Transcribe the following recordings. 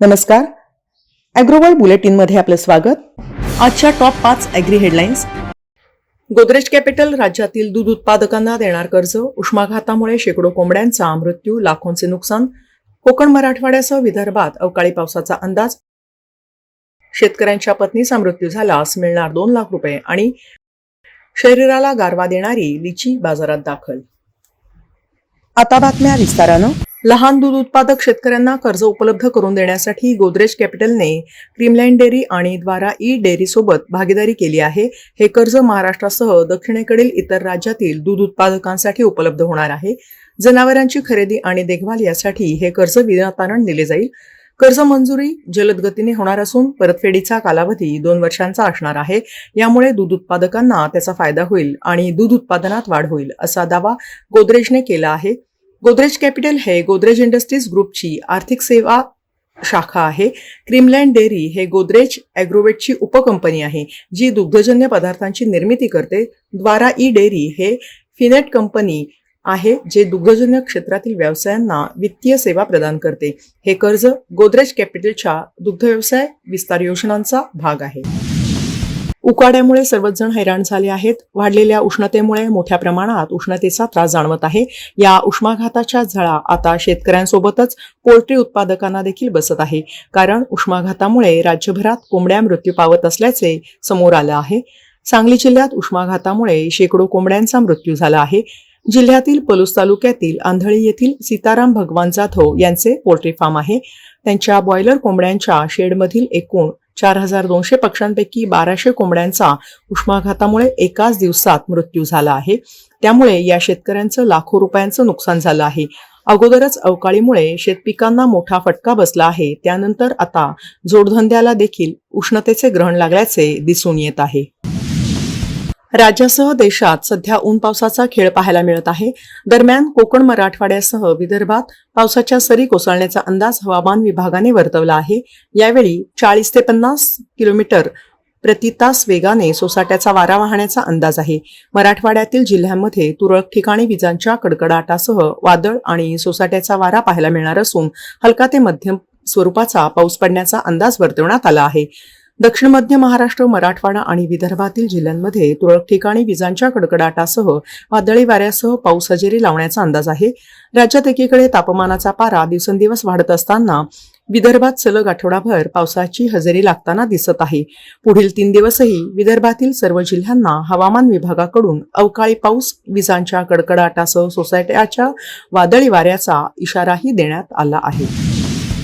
नमस्कार. अॅग्रोवर्ल्ड बुलेटिनमध्ये आपलं स्वागत. आजच्या टॉप पाच अॅग्री हेडलाईन्स गोदरेज कॅपिटल राज्यातील दूध उत्पादकांना देणार कर्ज. उष्माघातामुळे शेकडो कोंबड्यांचा मृत्यू लाखोंचे नुकसान. कोकण मराठवाड्यासह विदर्भात अवकाळी पावसाचा अंदाज. शेतकऱ्यांच्या पत्नीचा मृत्यू झाल्यास मिळणार दोन लाख रुपये आणि शरीराला गारवा देणारी लिची बाजारात दाखल. आता बातम्या विस्तारानं. लहान दूध उत्पादक शेतकऱ्यांना कर्ज उपलब्ध करून देण्यासाठी गोदरेज कॅपिटलने क्रीमलाईन डेअरी आणि द्वारा ई डेअरी सोबत भागीदारी केली आहे. हे कर्ज महाराष्ट्रासह दक्षिणेकडील इतर राज्यातील दूध उत्पादकांसाठी उपलब्ध होणार आहे. जनावरांची खरेदी आणि देखभाल यासाठी हे कर्ज विनातारण दिले जाईल. कर्ज मंजुरी जलद गतीने होणार असून परतफेडीचा कालावधी दोन वर्षांचा असणार आहे. यामुळे दूध उत्पादकांना त्याचा फायदा होईल आणि दूध उत्पादनात वाढ होईल असा दावा गोदरेजने केला आहे. गोदरेज कॅपिटल हे गोदरेज इंडस्ट्रीज ग्रुपची आर्थिक सेवा शाखा आहे. क्रीमलँड डेअरी हे गोदरेज ॲग्रोवेटची उपकंपनी आहे जी दुग्धजन्य पदार्थांची निर्मिती करते. द्वारा ई डेअरी हे फिनेट कंपनी आहे जे दुग्धजन्य क्षेत्रातील व्यवसायांना वित्तीय सेवा प्रदान करते. हे कर्ज गोदरेज कॅपिटलच्या दुग्ध व्यवसाय विस्तार योजनांचा भाग आहे. उकाड्यामुळे सर्वच जण हैराण झाले आहेत. वाढलेल्या उष्णतेमुळे मोठ्या प्रमाणात उष्णतेचा त्रास जाणवत आहे. या उष्माघाताच्या झळा आता शेतकऱ्यांसोबतच पोल्ट्री उत्पादकांना देखील बसत आहे. कारण उष्माघातामुळे राज्यभरात कोंबड्या मृत्यू पावत असल्याचे समोर आलं आहे. सांगली जिल्ह्यात उष्माघातामुळे शेकडो कोंबड्यांचा मृत्यू झाला आहे. जिल्ह्यातील पलूस तालुक्यातील आंधळी येथील सीताराम भगवान जाधव यांचे पोल्ट्री फार्म आहे. त्यांच्या बॉयलर कोंबड्यांच्या शेडमधील एकूण चार हजार दोनशे पक्ष्यांपैकी बाराशे कोंबड्यांचा उष्माघातामुळे एकाच दिवसात मृत्यू झाला आहे. त्यामुळे या शेतकऱ्यांचं लाखो रुपयांचं नुकसान झालं आहे. अगोदरच अवकाळीमुळे शेतपिकांना मोठा फटका बसला आहे. त्यानंतर आता जोडधंद्याला देखील उष्णतेचे ग्रहण लागल्याचे दिसून येत आहे. राज्यासह देशात सध्या ऊन पावसाचा खेळ पाहायला मिळत आहे. दरम्यान कोकण मराठवाड्यासह विदर्भात पावसाच्या सरी कोसळण्याचा अंदाज हवामान विभागाने वर्तवला आहे. यावेळी चाळीस ते पन्नास किलोमीटर प्रति तास वेगाने सोसाट्याचा वारा वाहण्याचा अंदाज आहे. मराठवाड्यातील जिल्ह्यांमध्ये तुरळक ठिकाणी विजांच्या कडकडाटासह वादळ आणि सोसाट्याचा वारा पाहायला मिळणार असून हलका ते मध्यम स्वरूपाचा पाऊस पडण्याचा अंदाज वर्तवण्यात आला आहे. दक्षिण मध्य महाराष्ट्र मराठवाडा आणि विदर्भातील जिल्ह्यांमध्ये तुरळक ठिकाणी विजांच्या कडकडाटासह वादळी वाऱ्यासह पाऊस हजेरी लावण्याचा अंदाज आहे. राज्यात एकीकडे तापमानाचा पारा दिवसेंदिवस वाढत असताना विदर्भात सलग आठवडाभर पावसाची हजेरी लागताना दिसत आहे. पुढील तीन दिवसही विदर्भातील सर्व जिल्ह्यांना हवामान विभागाकडून अवकाळी पाऊस विजांच्या कडकडाटासह सोसायट्याच्या वादळी वाऱ्याचा इशाराही देण्यात आला आहे.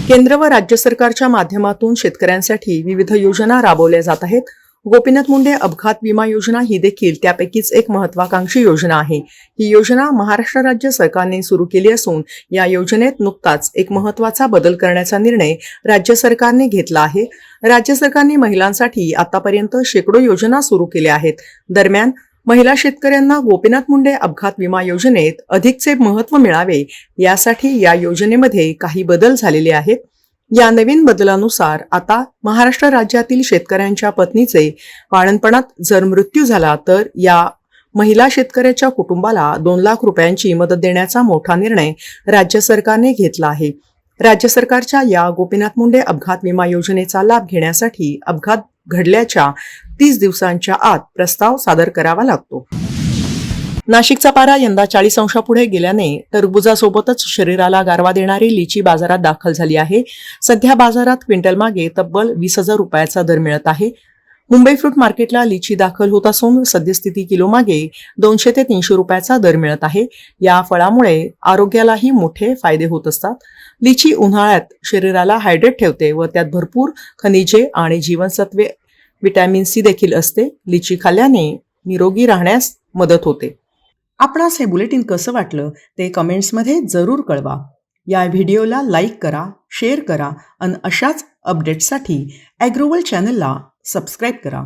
केंद्र व राज्य सरकारच्या माध्यमातून शेतकऱ्यांसाठी विविध योजना राबवल्या जात आहेत. गोपीनाथ मुंडे अपघात विमा योजना ही देखील त्यापैकीच एक महत्वाकांक्षी योजना आहे. ही योजना महाराष्ट्र राज्य सरकारने सुरू केली असून या योजनेत नुकताच एक महत्त्वाचा बदल करण्याचा निर्णय राज्य सरकारने घेतला आहे. राज्य सरकारने महिलांसाठी आतापर्यंत शेकडो योजना सुरू केल्या आहेत. दरम्यान महिला शेतकऱ्यांना गोपीनाथ मुंडे अपघात विमा योजनेत अधिकचे महत्त्व मिळावे यासाठी या योजनेमध्ये काही बदल झालेले आहेत. या नवीन बदलानुसार आता महाराष्ट्र राज्यातील शेतकऱ्यांच्या पत्नीचे बाळणपणात जर मृत्यू झाला तर या महिला शेतकऱ्याच्या कुटुंबाला दोन लाख रुपयांची मदत देण्याचा मोठा निर्णय राज्य सरकारने घेतला आहे. राज्य सरकारच्या या गोपीनाथ मुंडे अपघात विमा योजनेचा लाभ घेण्यासाठी अपघात घडल्याच्या तीस दिवसांच्या आत प्रस्ताव सादर करावा लागतो. नाशिकचा पारा यंदा चाळीस अंशापुढे गेल्याने टरबुजासोबतच शरीराला गारवा देणारी लिची बाजारात दाखल झाली आहे. सध्या बाजारात क्विंटल मागे तब्बल वीस हजार रुपयाचा दर मिळत आहे. मुंबई फ्रूट मार्केटला लिची दाखल होत असून सद्यस्थिती किलो मागे दोनशे ते तीनशे रुपयाचा दर मिळत आहे. या फळामुळे आरोग्यालाही मोठे फायदे होत असतात. लिची उन्हाळ्यात शरीराला हायड्रेट ठेवते व त्यात भरपूर खनिजे आणि जीवनसत्वे विटॅमिन सी देखील असते. लिची खाल्ल्याने निरोगी राहण्यास मदत होते. आपणास हे बुलेटिन कसं वाटलं ते कमेंट्समध्ये जरूर कळवा. या व्हिडिओला लाईक करा शेअर करा आणि अशाच अपडेट्ससाठी ॲग्रोवल चॅनलला सबस्क्राईब करा.